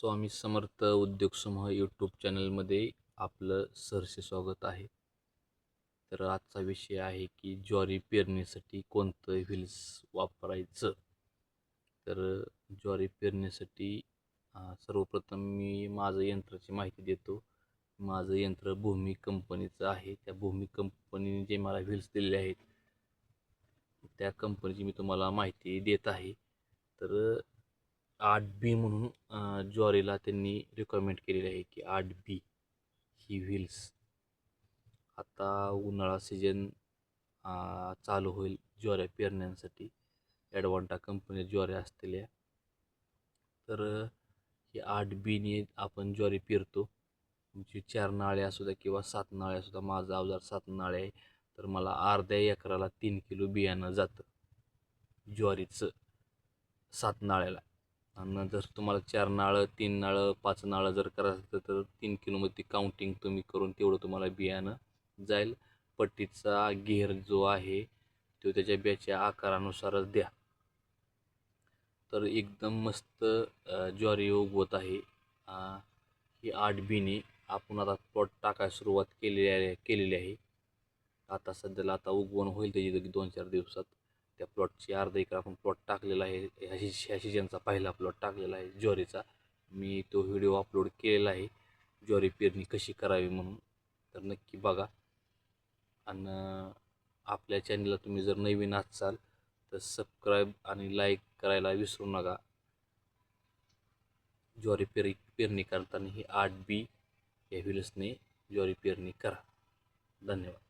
स्वामी समर्थ उद्योग समूह यूट्यूब चॅनलमध्ये आपलं सहर्ष स्वागत आहे. तर आजचा विषय आहे की ज्वारी पेरणीसाठी कोणतं व्हील्स वापरायचं? तर ज्वारी पेरणीसाठी सर्वप्रथम मी माझं यंत्राची माहिती देतो. माझं यंत्र भूमी कंपनीचं आहे. त्या भूमी कंपनीने जे मला व्हील्स दिलेले आहेत त्या कंपनीची मी तुम्हाला माहिती देत आहे. तर आठ बी म्हणून ज्वारीला त्यांनी रिकमेंड केलेली आहे की आठ बी ही व्हील्स आता उन्हाळा सीजन चालू होईल ज्वाऱ्या पेरण्यासाठी. ॲडवांटा कंपनी ज्वाऱ्या असलेल्या. तर ही आठ बीने आपण ज्वारी पेरतो. तुमची चार नाळे असू द्या किंवा सात नाळे असू द्या माझा अवजार सात नाळे आहे तर मला अर्ध्या एकराला तीन किलो बियाणं जातं. ज्वारीचं सात नाळ्याला. आणि जर तुम्हाला चार नाळं तीन नाळं पाच नाळं जर करायचं असेल तर तीन किलोमध्ये काउंटिंग तुम्ही करून तेवढं तुम्हाला बियाणं जाईल. पट्टीचा घेर जो आहे तो त्याच्या बियाच्या आकारानुसारच द्या. तर एकदम मस्त ज्वारी उगवत आहे. ही आठ बिने आपण आता प्लॉट टाकायला सुरुवात केलेली आहे केलेली आहे. आता सध्याला आता उगवण होईल त्याची दोन चार दिवसात. त्या प्लॉटची अर्धा एकर आपण प्लॉट टाकलेला आहे. ह्या सी- ह्या सीजनचा पहिला प्लॉट टाकलेला आहे ज्वारीचा. मी तो व्हिडिओ अपलोड केलेला आहे. ज्वारी पेरणी कशी करावी म्हणून. तर नक्की बघा. आणि आपल्या चॅनलला तुम्ही जर नवीन असाल तर सबस्क्राईब आणि लाईक करायला विसरू नका. ज्वारी पेरी पेरणी करताना ही आठ बी या व्हिलसने ज्वारी पेरणी करा. धन्यवाद.